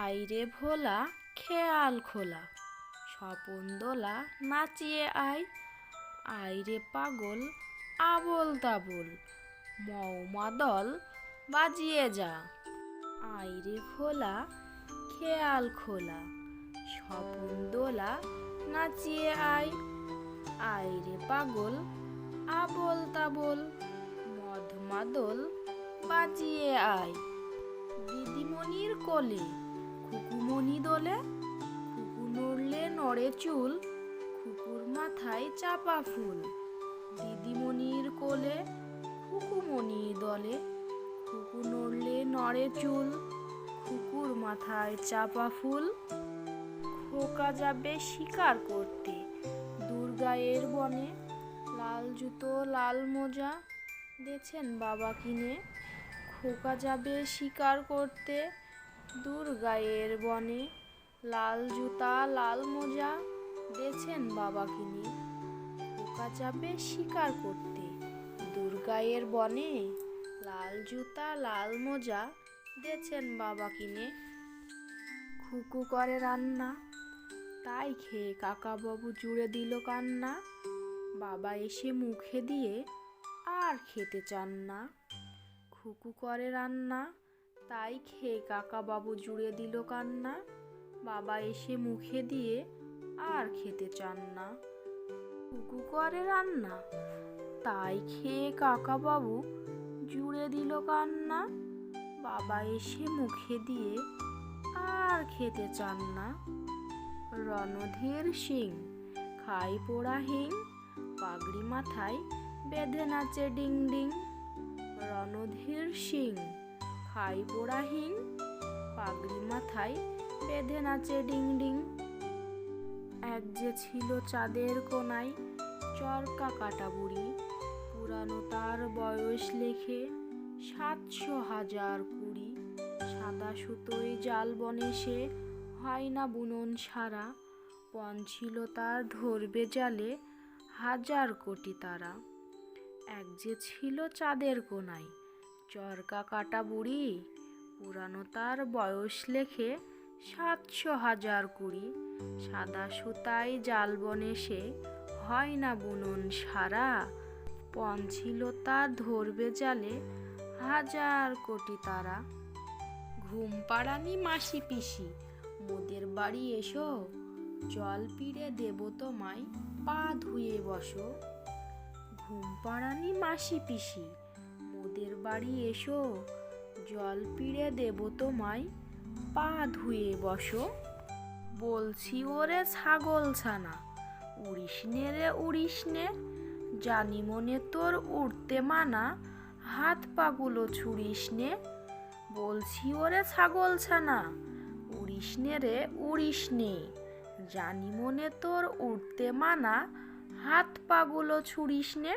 আইরে ভোলা, খেয়াল খোলা। স্বপন দোলা, নাচিয়ে আয়। আইরে পাগল, আবল তাবল। মৌমা দল, বাজিয়ে যা। আইরে ভোলা, খেয়াল খোলা। স্বপন দোলা, নাচিয়ে আয়। আইরে পাগল, আবল তাবল। মদ মাদল বাজিয়ে আয়। দিদিমণির কোলে খুকুমণি দোলে খুকু নড়লে নড়ে চুল খুকুর মাথায় চাপা ফুল। দিদিমণির কোলে খুকুমণি দলে খুকু নড়লে নড়ে চুল খুকুর মাথায় চাপা ফুল। খোকা যাবে শিকার করতে, দুর্গায়ের বনে লাল জুতো, লাল মোজা দেছেন বাবা কিনে। খোকা যাবে শিকার করতে দুর্গায়ের বনে লাল জুতা, লাল মোজা দেছেন বাবা কিনে খোকা যাবে শিকার করতে দুর্গায়ের বনে লাল জুতা, লাল মোজা দেছেন বাবা কিনে খুকু করে রান্না, তাই খেয়ে কাকাবাবু জুড়ে দিল কান্না। বাবা এসে মুখে দিয়ে আর খেতে চান না। খুকু করে রান্না তাই খেয়ে কাকাবাবু জুড়ে দিল কান্না। বাবা এসে মুখে দিয়ে আর খেতে চান না। খুকু করে রান্না, তাই খেয়ে কাকাবাবু জুড়ে দিল কান্না। বাবা এসে মুখে দিয়ে আর খেতে চান না। রণধীর সিং খাই পোড়া হিং, পাগড়ি মাথায় বেঁধে নাচে ডিং ডিং। রণধীর সিং খাই পোড়া হিং পাগড়ি মাথায় বেঁধে নাচে ডিং ডিং। এক যে ছিল চাঁদের কোনায় চরকা কাটা বুড়ি, পুরানো তার বয়স লেখে সাতশো হাজার কুড়ি। সাদা সুতোয় জাল বনে সে হয় না বুনন সারা, পণ ছিল তার ধরবে জালে হাজার কোটি তারা। এক যে ছিল চাঁদের কোনায় চরকা কাটা বুড়ি, পুরানো তার বয়স লেখে সাতশো হাজার কুড়ি। সাদা সুতায় জাল বনে সে হয় না বুনন সারা। তার ধরবে জালে হাজার কোটি তারা। ঘুম পাড়ানি মাসি পিসি, মোদের বাড়ি এসো। জল পিড়ে দেব তোমায়, পা ধুয়ে বসো। ঘুম পাড়ানি মাসি পিসি মোদের বাড়ি এসো, জল পিড়ে দেব তোমায়, পা ধুয়ে বসো। বলছি ওরে ছাগল ছানা, উড়িস নে রে, উড়িস নে, জানি মনে তোর উড়তে মানা, হাত পাগুলো ছুড়িস নে। বলছি ওরে ছাগল ছানা, উড়িস নে রে, উড়িস নে, জানি মনে তোর উড়তে মানা, হাত পাগুলো ছুড়িস নে।